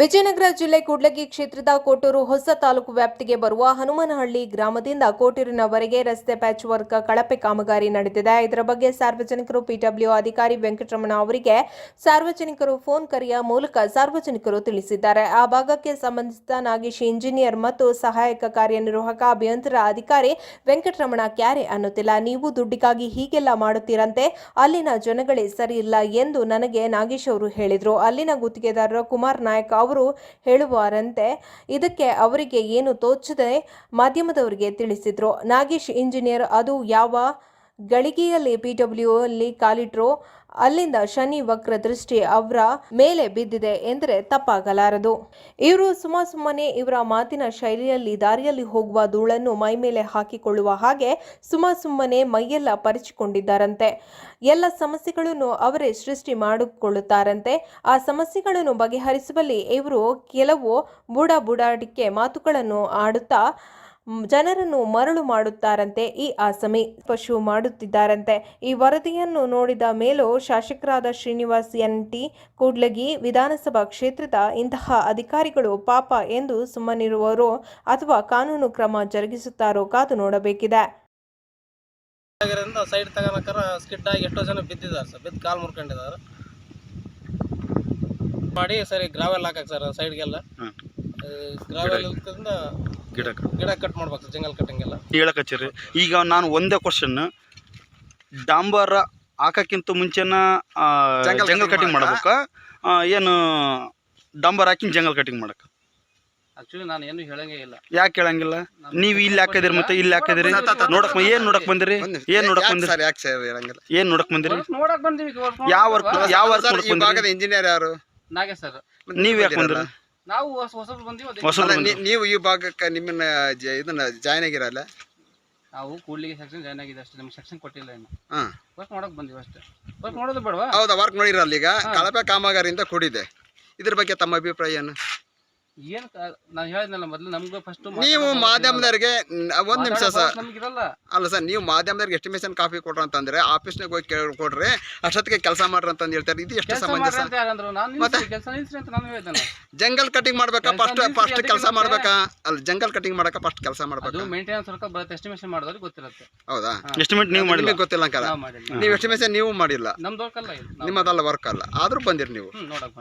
ವಿಜಯನಗರ ಜಿಲ್ಲೆ ಕೂಡ್ಲಗಿ ಕ್ಷೇತ್ರದ ಕೋಟೂರು ಹೊಸ ತಾಲೂಕು ವ್ಯಾಪ್ತಿಗೆ ಬರುವ ಹನುಮನಹಳ್ಳಿ ಗ್ರಾಮದಿಂದ ಕೋಟೂರಿನವರೆಗೆ ರಸ್ತೆ ಪ್ಯಾಚ್ ವರ್ಕ್ ಕಳಪೆ ಕಾಮಗಾರಿ ನಡೆದಿದೆ. ಇದರ ಬಗ್ಗೆ ಸಾರ್ವಜನಿಕರು, ಪಿಡಬ್ಲ್ಯೂ ಅಧಿಕಾರಿ ವೆಂಕಟರಮಣ ಅವರಿಗೆ ಸಾರ್ವಜನಿಕರು ಫೋನ್ ಕರೆಯ ಮೂಲಕ ಸಾರ್ವಜನಿಕರು ತಿಳಿಸಿದ್ದಾರೆ. ಆ ಭಾಗಕ್ಕೆ ಸಂಬಂಧಿಸಿದ ನಾಗೇಶ್ ಇಂಜಿನಿಯರ್ ಮತ್ತು ಸಹಾಯಕ ಕಾರ್ಯನಿರ್ವಾಹಕ ಅಭಿಯಂತರ ಅಧಿಕಾರಿ ವೆಂಕಟರಮಣ ಕ್ಯಾರೆ ಅನ್ನುತ್ತಿಲ್ಲ. ನೀವು ದುಡ್ಡಿಗಾಗಿ ಹೀಗೆಲ್ಲ ಮಾಡುತ್ತೀರಂತೆ, ಅಲ್ಲಿನ ಜನಗಳೇ ಸರಿಯಿಲ್ಲ ಎಂದು ನನಗೆ ನಾಗೇಶ್ ಅವರು ಹೇಳಿದರು. ಅಲ್ಲಿನ ಗುತ್ತಿಗೆದಾರರ ಕುಮಾರ್ ನಾಯಕ್ ಅವರು ಹೇಳುವಾರಂತೆ ಇದಕ್ಕೆ ಅವರಿಗೆ ಏನು ತೋಚದೆ ಮಾಧ್ಯಮದವರಿಗೆ ತಿಳಿಸಿದ್ರು. ನಾಗೇಶ್ ಇಂಜಿನಿಯರ್ ಅದು ಯಾವ ಗಳಿಗೆಯಲ್ಲಿ ಪಿಡಬ್ಲ್ಯೂ ಅಲ್ಲಿ ಕಾಲಿಟ್ರೋ. ಅಲ್ಲಿಂದ ಶನಿ ವಕ್ರ ದೃಷ್ಟಿ ಅವರ ಮೇಲೆ ಬಿದ್ದಿದೆ ಎಂದರೆ ತಪ್ಪಾಗಲಾರದು. ಇವರು ಸುಮ್ಮ ಸುಮ್ಮನೆ ಇವರ ಮಾತಿನ ಶೈಲಿಯಲ್ಲಿ, ದಾರಿಯಲ್ಲಿ ಹೋಗುವ ಧೂಳನ್ನು ಮೈ ಮೇಲೆ ಹಾಕಿಕೊಳ್ಳುವ ಹಾಗೆ ಸುಮ್ಮ ಸುಮ್ಮನೆ ಮೈಯೆಲ್ಲ ಪರಿಚಿಕೊಂಡಿದ್ದಾರಂತೆ. ಎಲ್ಲ ಸಮಸ್ಯೆಗಳನ್ನು ಅವರೇ ಸೃಷ್ಟಿ ಮಾಡಿಕೊಳ್ಳುತ್ತಾರಂತೆ. ಆ ಸಮಸ್ಯೆಗಳನ್ನು ಬಗೆಹರಿಸುವಲ್ಲಿ ಇವರು ಕೆಲವು ಬುಡ ಬುಡಾಡಿಕೆ ಮಾತುಗಳನ್ನು ಆಡುತ್ತಾ ಜನರನ್ನು ಮರಳು ಮಾಡುತ್ತಾರಂತೆ ಈ ಆಸಮಿ ಪಶು ಮಾಡುತ್ತಿದ್ದಾರಂತೆ. ಈ ವರದಿಯನ್ನು ನೋಡಿದ ಮೇಲೂ ಶಾಸಕರಾದ ಶ್ರೀನಿವಾಸ್ ಎನ್ ಟಿ ಕೂಡ್ಲಗಿ ವಿಧಾನಸಭಾ ಕ್ಷೇತ್ರದ ಇಂತಹ ಅಧಿಕಾರಿಗಳು ಪಾಪ ಎಂದು ಸುಮ್ಮನಿರುವರೋ ಅಥವಾ ಕಾನೂನು ಕ್ರಮ ಜರುಗಿಸುತ್ತಾರೋ ಕಾದು ನೋಡಬೇಕಿದೆ. ಸೈಡ್ ಸ್ಕಿಡ್ ಆಗಿ ಎಷ್ಟೋ ಜನ ಬಿದ್ದಿದ್ದಾರೆ ಸರ್ ಬಿದ್ದು ಕಾಲು ಮುರ್ಕೊಂಡಿದ್ದಾರೆ. ಮಾಡಿ ಸರಿ ಗ್ರಾವೆಲ್ ಹಾಕಕ್ಕೆ ಸರ್ ಸೈಡ್ಗೆಲ್ಲ ಗ್ರಾವೆಲ್ ಇಲ್ಕಂದ ಗಿಡ ಗಿಡ ಕಟ್ ಮಾಡ್ಬೇಕು ಜಂಗಲ್ ಕಟ್ಟಂಗೆಲ್ಲ ಎಲ್ಲ. ಹೇಳಕತ್ತೀರಿ ಈಗ ನಾನು ಒಂದೇ ಕ್ವಶನ್ ಡಾಂಬರ್ ಹಾಕಕ್ಕಿಂತ ಮುಂಚೆನ ಆ, ಜಂಗಲ್ ಕಟಿಂಗ್ ಮಾಡಬೇಕ? ಆ, ಏನು ಡಾಂಬರ್ ಹಾಕಿ ಜಂಗಲ್ ಕಟಿಂಗ್ ಮಾಡಕ ಆಕ್ಚುಲಿ ನಾನು ಏನು ಹೇಳಂಗೇ ಇಲ್ಲ. ಯಾಕೆ ಹೇಳಂಗಿಲ್ಲ? ನೀವು ಇಲ್ಲಿ ಹಾಕಿದಿರಿ ಮತ್ತೆ ಇಲ್ಲಿ ಹಾಕಿದಿರಿ. ನೋಡಕ್ ಏನ್ ನೋಡಕ್ ಬಂದಿರಿ? ಏನ್ ನೋಡಕ್ ಬಂದಿರಿ? ಸರ್ ಯಾಕೆ ಸರ್ ಇರಂಗಿಲ್ಲ ಏನ್ ನೋಡಕ್ ಬಂದಿರಿ? ನೋಡಕ್ ಬಂದಿವಿ ಯಾವ ವರ್ಕ್ ಯಾವ ವರ್ಕ್ ಸರ್ ನೋಡಕ್ ಈ ಬಂದಿರಿ? ಭಾಗದ ಇಂಜಿನಿಯರ್ ಯಾರು? ನಾಗೇಶ್ ಸರ್. ನೀವ್ ಯಾಕೆ ಬಂದಿರಿ? ನಾವು ಹೊಸಬ್ರು ಬಂದಿವಿ ನೀವು ಈ ಭಾಗಕ್ಕೆ ನಿಮ್ಮನ್ನ ಜ- ಇದನ್ನ ಜಾಯ್ನ್ ಆಗಿರಲ್ಲ? ನಾವು ಕೂಡ್ಲಿಗೆ ಸೆಕ್ಷನ್ ಜಾಯ್ನ್ ಆಗಿದೆ ಅಷ್ಟೇ ನಮ್ಗೆ ಸೆಕ್ಷನ್ ಕೊಟ್ಟಿಲ್ಲ ಇನ್ನು. ಹಾ. ವರ್ಕ್ ಮಾಡಕ್ ಬಂದಿವಿ ಅಷ್ಟೇ. ವರ್ಕ್ ಮಾಡೋದು ಬೇಡವಾ? ಹೌದಾ ವರ್ಕ್ ನೋಡಿರಲ್ಲ ಈಗ? ಕಳಪೆ ಕಾಮಗಾರಿಯಿಂದ ಕೂಡಿದೆ. ಇದ್ರ ಬಗ್ಗೆ ತಮ್ಮ ಅಭಿಪ್ರಾಯ ಏನು ಏನ್ ನಾನು ಹೇಳಿದ್ನಲ್ಲ ಮೊದಲು ನಮ್ಗೆ ಫಸ್ಟ್ ನೀವು ಮಾಧ್ಯಮದವರಿಗೆ ಒಂದು ನಿಮಿಷ ಸರ್. ನಮ್ಗಿರಲ್ಲ ಅಲ್ಲ ಸರ್ ನೀವು ಮಾಧ್ಯಮದವ್ರಿಗೆ ಎಸ್ಟಿಮೇಷನ್ ಕಾಫಿ ಕೊಡ್ರಿ ಅಂತಂದ್ರೆ ಆಫೀಸ್ನಾಗ ಹೋಗಿ ಕೇಳಿ ಕೊಡ್ರಿ ಅಷ್ಟೊತ್ತಿಗೆ ಕೆಲಸ ಮಾಡ್ರಿ ಅಂತ ಹೇಳ್ತಾರೆ. ಇದು ಎಷ್ಟು ಸಂಬಂಧ ಸಮಂಜಸ ಮಾಡ್ರಿ ನಾನು ಕೆಲಸ ನಿಲ್ಸ್ರಿ ಅಂತ ನಾನು ಹೇಳಿದ್ನಲ್ಲ. ಜಂಗಲ್ ಕಟಿಂಗ್ ಮಾಡ್ಬೇಕಾ? ಫಸ್ಟ್ ಫಸ್ಟ್ ಕೆಲಸ ಮತ್ತೆ- ಮಾಡ್ಬೇಕಾ? ಅಲ್ಲ ಜಂಗಲ್ ಕಟಿಂಗ್ ಮಾಡಕ ಫಸ್ಟ್ ಕೆಲಸ ಮಾಡ್ಬೇಕು? ಮೇಂಟೆನೆನ್ಸ್ ವರ್ಕ್ ಬರುತ್ತೆ ಎಸ್ಟಿಮೇಷನ್ ಮಾಡಿದವ್ರಿಗೆ ಗೊತ್ತಿರುತ್ತೆ. ಹೌದಾ? ಎಸ್ಟಿಮೇಟ್ ನೀವು ಮಾಡಿಲ್ಲ. ನಿಮಗೆ ಗೊತ್ತಿಲ್ಲ ಅಂಕಲ್ಲ ನಾವು ಎಸ್ಟಿಮೇಷನ್ ನೀವು ಮಾಡಿಲ್ಲ. ನಮ್ದು ವರ್ಕ್ ಅಲ್ಲ ನಿಮ್ಮದಲ್ಲ ವರ್ಕ್ ಅಲ್ಲ. ಆದ್ರೂ ಬಂದಿರಿ ನೀವು. ನೋಡಕ್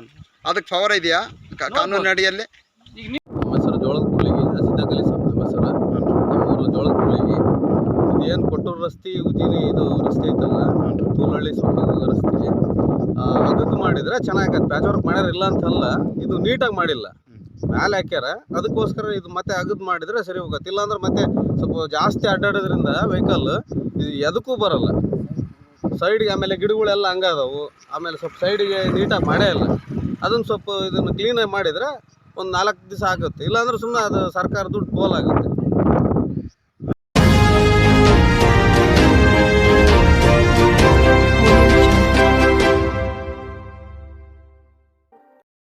ಅದಕ್ಕೆ ಪವರ್ ಇದೆಯಾ? ಕಾನೂನು ಅಡಿಯಲ್ಲಿ? ನಮ್ಮ ಹೆಸರು ಜೋಳದ ಕೂಳಿಗೆ ಸಿದ್ದಗಲಿ ಸರ್ ನಮ್ಮ ಹೆಸರು. ನಮ್ಮೂರು ಜೋಳದ ಏನು ಇದೇನು ಕೊಟ್ಟೂರು ರಸ್ತೆ, ಉಜಿನಿ, ಇದು ರಸ್ತೆ ಐತಲ್ಲ? ತೂಲಹಳ್ಳಿ ಸೊಕ್ಕ ರಸ್ತೆ. ಅದಕ್ಕೆ ಮಾಡಿದ್ರೆ ಚೆನ್ನಾಗತ್ತೆ. ಪ್ಯಾಚ್ ವರ್ಕ್ ಮಾಡ್ಯಾರ ಇಲ್ಲ ಅಂತಲ್ಲ, ಇದು ನೀಟಾಗಿ ಮಾಡಿಲ್ಲ. ಮ್ಯಾಲೆ ಹಾಕ್ಯಾರ. ಅದಕ್ಕೋಸ್ಕರ ಇದು ಮತ್ತೆ ಅಗದ್ ಮಾಡಿದ್ರೆ ಸರಿ ಹೋಗತ್ತೆ. ಇಲ್ಲಾಂದ್ರೆ ಮತ್ತೆ ಸ್ವಲ್ಪ ಜಾಸ್ತಿ ಅಡ್ಡಾಡೋದ್ರಿಂದ ವೆಹಿಕಲ್ ಇದು ಎದಕ್ಕೂ ಬರಲ್ಲ. ಸೈಡ್ಗೆ ಆಮೇಲೆ ಗಿಡಗಳೆಲ್ಲ ಹಂಗದವು ಆಮೇಲೆ ಸ್ವಲ್ಪ ಸೈಡಿಗೆ ನೀಟಾಗಿ ಮಾಡೇ ಇಲ್ಲ. ಅದನ್ನು ಸ್ವಲ್ಪ ಇದನ್ನು ಕ್ಲೀನಾಗಿ ಮಾಡಿದ್ರೆ ಒಂದು ನಾಲ್ಕು ದಿವಸ ಆಗುತ್ತೆ. ಇಲ್ಲಾಂದ್ರೆ ಸುಮ್ಮನೆ ಅದು ಸರ್ಕಾರ ದುಡ್ಡು ಪೋಲ್ ಆಗುತ್ತೆ.